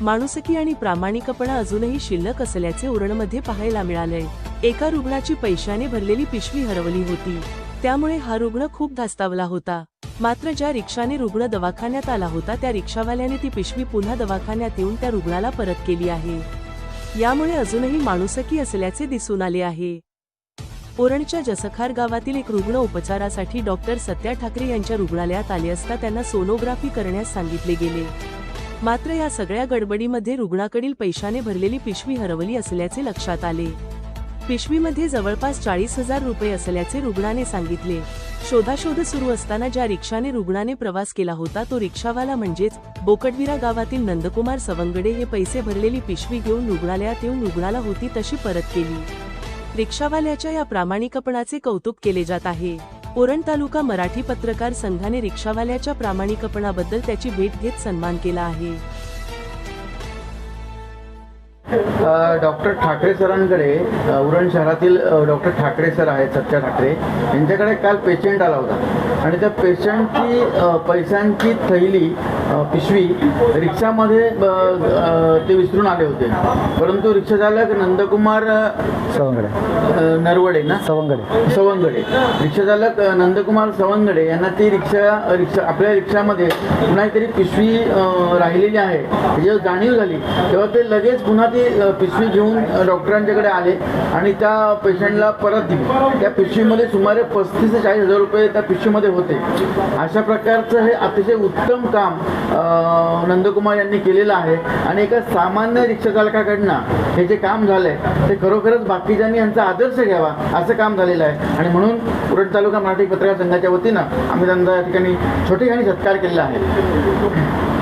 माणुसकी आणि प्रामाणिकपणा अजूनही शिल्लक असल्याचे उरणमध्ये पाहायला मिळालंय. एका रुग्णाची पैशाने भरलेली पिशवी हरवली होती. त्यामुळे हा रुग्ण खूप धास्तावला होता. मात्र ज्या रिक्षाने रुग्ण दवाखान्यात आला होता त्या रिक्षावाल्याने ती पिशवी पुन्हा दवाखान्यात येऊन त्या रुग्णाला परत केली आहे. यामुळे अजूनही माणुसकी असल्याचे दिसून आले आहे. ओरणच्या जसखार गावातील एक रुग्ण उपचारासाठी डॉक्टर सत्या ठाकरे यांच्या रुग्णालयात आले असता त्यांना सोनोग्राफी करण्यास सांगितले गेले. मात्र या सगळ्या गडबडीमध्ये रुग्णाकडील पैशाने भरलेली पिशवी हरवली असल्याचे लक्षात आले. पिशवीमध्ये जवळपास चाळीस हजार रुपये असल्याचे रुग्णाने सांगितले. शोधाशोध सुरू असताना ज्या रिक्षाने रुग्णाने प्रवास केला होता तो रिक्षावाला म्हणजेच बोकडविरा गावातील नंदकुमार सवंगडे हे पैसे भरलेली पिशवी घेऊन रुग्णालयात येऊन रुग्णाला होती तशी परत केली. रिक्षावाल्याच्या या प्रामाणिकपणाचे कौतुक केले जात आहे. ओरण तालुका मराठी पत्रकार संघाने रिक्षावाल्याच्या प्रामाणिकपणाबद्दल त्याची भेट घेत सन्मान केला आहे. डॉक्टर ठाकरे सरांकडे उरण शहरातील डॉक्टर ठाकरे सर आहेत सत्या ठाकरे यांच्याकडे काल पेशंट आला होता. आणि त्या पेशंटची पैशांची थैली पिशवी रिक्षामध्ये ते विसरून आले होते. परंतु रिक्षा चालक नंदकुमार सवंगडे. नरवडे ना? सवंगडे. सवंगडे. रिक्षा चालक नंदकुमार सवंगडे यांना ती रिक्षा रिक्षा आपल्या रिक्षामध्ये पुन्हा तरी पिशवी राहिलेली आहे. जेव्हा जाणीव झाली. तेव्हा ते लगेच पुन्हा ती पिशवी घेऊन डॉक्टरांच्याकडे आले आणि त्या पेशंटला परत दिली. त्या पिशवीमध्ये सुमारे पस्तीस ते चाळीस हजार रुपये त्या पिशवीमध्ये होते. अशा प्रकारचं हे अतिशय उत्तम काम नंदकुमार यांनी केलेलं आहे. आणि एका सामान्य रिक्षा चालकाकडनं हे जे काम झालंय ते खरोखरच बाकीच्यांनी यांचा आदर्श घ्यावा असं काम झालेलं आहे. आणि म्हणून उरण तालुका मराठी पत्रकार संघाच्या वतीनं आम्ही त्यांना या ठिकाणी छोटी सत्कार केलेला आहे.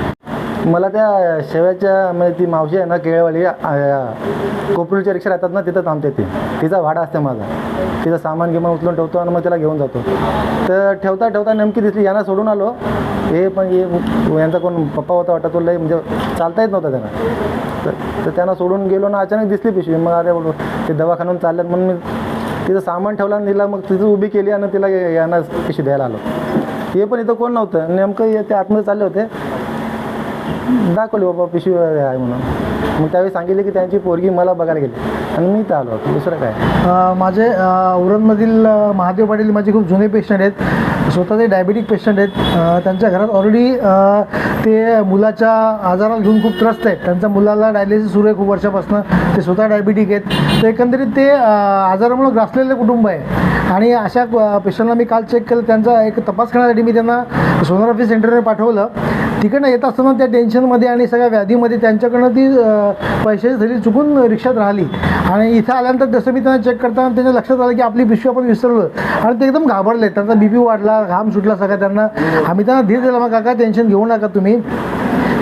मला त्या शेव्याच्या म्हणजे ती मावशी आहे ना केळवाली कोपरूच्या रिक्षा राहतात ना तिथं थांबते ती. तिचा भाडा असते माझा. तिचं सामान गिमान उचलून ठेवतो आणि मग त्याला घेऊन जातो. तर ठेवता ठेवता नेमकी दिसली. यांना सोडून आलो. हे पण हे यांचा कोण पप्पा होता वाटत तो लय म्हणजे चालता येत नव्हता त्यांना. तर तर त्यांना सोडून गेलो ना अचानक दिसली पिशवी. मग अरे बोलू ते दवाखान्यात चालल्यात म्हणून मी तिचं सामान ठेवलं आणि तिला मग तिथं उभी केली आणि तिला यांना पिशवी द्यायला आलो. हे पण इथं कोण नव्हतं. नेमकं हे ते आतमध्ये चालले होते. दाखवली बाबा पिशवी आहे म्हणून. मग त्यावेळी सांगितले की त्यांची पोरगी मला बघायला गेली. आणि मी तर आलो दुसरं काय? माझे औरंगमधील महादेव पाटील माझे खूप जुने पेशंट आहेत. स्वतः ते डायबिटिक पेशंट आहेत त्यांच्या घरात ऑलरेडी ते मुलाच्या आजाराला घेऊन खूप त्रस्त आहेत. त्यांच्या मुलाला डायलिसिस सुरू आहे खूप वर्षापासून. ते स्वतः डायबिटिक आहेत. तर एकंदरीत ते आजारामुळे ग्रासलेलं कुटुंब आहे. आणि अशा पेशंटला मी काल चेक केलं त्यांचा एक तपास करण्यासाठी मी त्यांना सोनोग्राफी सेंटरवर पाठवलं. तिकडनं येत असताना त्या टेन्शनमध्ये आणि सगळ्या व्याधीमध्ये त्यांच्याकडनं ती पैशाची थैली चुकून रिक्षात राहिली आणि इथं आल्यानंतर जसं मी त्यांना चेक करताना त्यांच्या लक्षात आलं की आपली पिशवी आपण विसरलो आणि ते एकदम घाबरले. त्यांचा बी पी वाढला घाम सुटला सगळा त्यांना. आम्ही त्यांना धीर दिला मग काका टेन्शन घेऊ नका तुम्ही.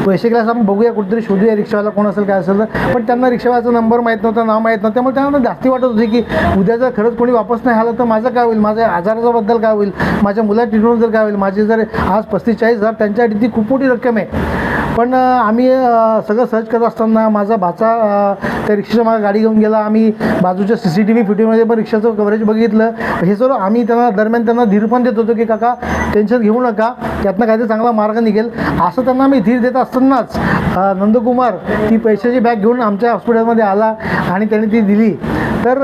पैसे आपण बघूया कुठेतरी शोधूया रिक्षावाला कोण असेल काय असेल तर. पण त्यांना रिक्षावाल्याचा नंबर माहीत नव्हता नाव माहीत नव्हतं. त्यामुळे त्यांना जास्ती वाटत होती की उद्या जर खरंच कोणी वापस नाही आलं तर माझं काय होईल? माझ्या आजाराबद्दल काय होईल? माझ्या मुला ट्रीटमेंट जर काय होईल? माझे जर आज पस्तीस चाळीस हजार त्यांच्यासाठी ती खूप मोठी रक्कम आहे. पण आम्ही सगळं सर्च करत असताना माझा भाचा त्या रिक्षाच्या मागे गाडी घेऊन गेला. आम्ही बाजूच्या सी सी टी व्ही फुटेजमध्ये पण रिक्षाचं कव्हरेज बघितलं. हे सर्व आम्ही त्यांना दरम्यान त्यांना धीर पण देत होतो की काका टेन्शन घेऊ नका. त्यातनं काहीतरी चांगला मार्ग निघेल. असं त्यांना आम्ही धीर देत असतानाच नंदकुमार ती पैशाची बॅग घेऊन आमच्या हॉस्पिटलमध्ये आला आणि त्याने ती दिली. तर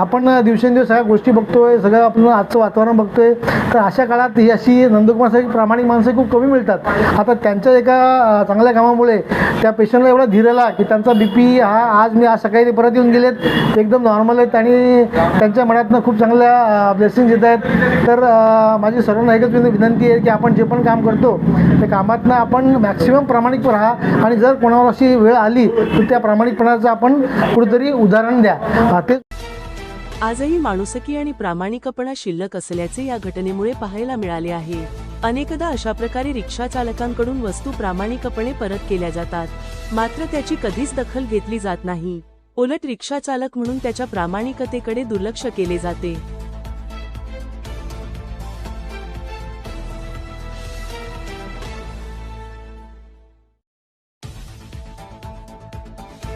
आपण दिवसेंदिवस सगळ्या गोष्टी बघतोय सगळं आपण आजचं वातावरण बघतोय. तर अशा काळात ही अशी नंदकुमारसारखी प्रामाणिक माणसं खूप कमी मिळतात. आता त्यांच्या एका चांगल्या कामामुळे त्या पेशंटला एवढा धीर आला की त्यांचा बी पी हा आज मी आज सकाळी ते परत येऊन गेलेत. एकदम नॉर्मल आहेत आणि त्यांच्या मनातनं खूप चांगल्या ब्लेसिंग येत आहेत. तर माझी सर्वांना एकच विनंती आहे की आपण जे पण काम करतो त्या कामातनं आपण मॅक्सिमम प्रामाणिक राहा. आणि जर कोणावर अशी वेळ आली तर त्या प्रामाणिकपणाचं आपण कुठेतरी उदाहरण द्या. ते आजही माणुसकी आणि प्रामाणिकपणा शिल्लक असल्याचे या घटनेमुळे पाहायला मिळाले आहे. अनेकदा अशा प्रकारे रिक्षा चालकांकडून वस्तू प्रामाणिकपणे परत केल्या जातात. मात्र त्याची कधीच दखल घेतली जात नाही. उलट रिक्षा चालक म्हणून त्याच्या प्रामाणिकतेकडे दुर्लक्ष केले जाते.